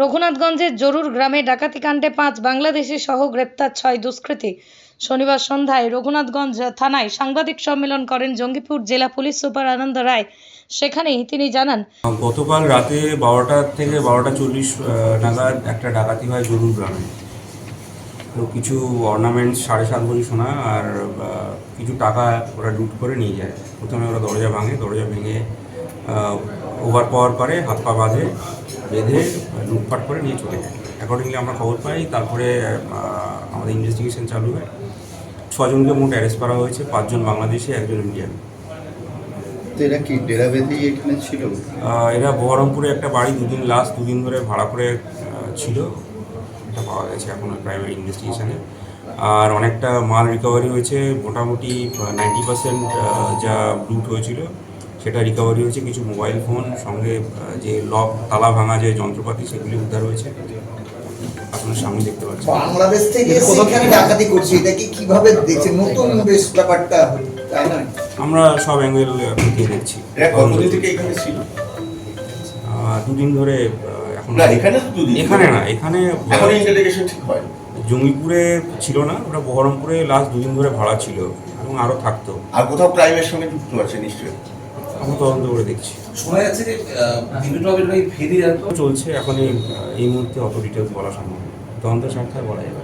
রঘুনাথগঞ্জের জরুর গ্রামে ডাকাতি কাণ্ডে পাঁচ বাংলাদেশি সহ গ্রেপ্তার ছয় দুষ্কৃতী। শনিবার সন্ধ্যায় রঘুনাথগঞ্জ থানায় সাংবাদিক সম্মেলন করেন জঙ্গিপুর জেলা পুলিশ সুপার আনন্দ রায়। সেখানেই তিনি জানান, গতকাল রাতে বারোটা থেকে বারোটা চল্লিশ নাগাদ একটা ডাকাতি হয় জরুর গ্রামে। তো কিছু অর্নামেন্টস সাড়ে সাত ভরি সোনা আর কিছু টাকা ওরা লুট করে নিয়ে যায়। প্রথমে ওরা দরজা ভাঙে, দরজা ভেঙে ওভার পাওয়ার করে হাত পা বাঁধে বেঁধে লুটপাট করে নিয়ে চলে যায়। অ্যাকর্ডিংলি আমরা খবর পাই তারপরে আমাদের ইনভেস্টিগেশন চালু হয়। ছজনকে মোট অ্যারেস্ট করা হয়েছে পাঁচজন বাংলাদেশি একজন ইন্ডিয়ান তো এরা কি ডেরা বেঁধেই এখানে ছিল? এরা বহরমপুরে একটা বাড়ি দুদিন লাস্ট দুদিন ধরে ভাড়া করে ছিল। এটা পাওয়া গেছে এখন প্রাইভেট ইনভেস্টিগেশনে আর অনেকটা মাল রিকভারি হয়েছে মোটামুটি নাইনটি পার্সেন্ট যা লুট হয়েছিল। সেটা রিকভারি হয়েছে কিছু মোবাইল ফোন সঙ্গে যে লক তালা ভাঙা যে যন্ত্রপাতি সেগুলি উদ্ধার হয়েছে। আপনার সামনে দেখতে পাচ্ছেন বাংলাদেশ থেকে সেখানে ডাকাতি করছে এটাকে কীভাবে দেখছে? নতুন বেশ ব্যাপারটা তাই না? আমরা সব অ্যাঙ্গেল খতিয়ে দেখছি। কতদিন থেকে এখানে ছিল? দুদিন ধরে এখন না এখানে তো দুদিন এখানে না এখানে ঠিক হয় জঙ্গিপুরে ছিল না ওটা বহরমপুরে লাস্ট দুদিন ধরে ভাড়া ছিল এবং আরও থাকতো। আর কোথাও ক্রাইমের সঙ্গে যুক্ত আছে নিশ্চয়ই। আমরা তদন্ত করে দেখছি। শোনা যাচ্ছে যে চলছে এখন এই মুহূর্তে অত ডিটেলস বলা সম্ভব তদন্ত তদন্তের স্বার্থে বলা যাবে।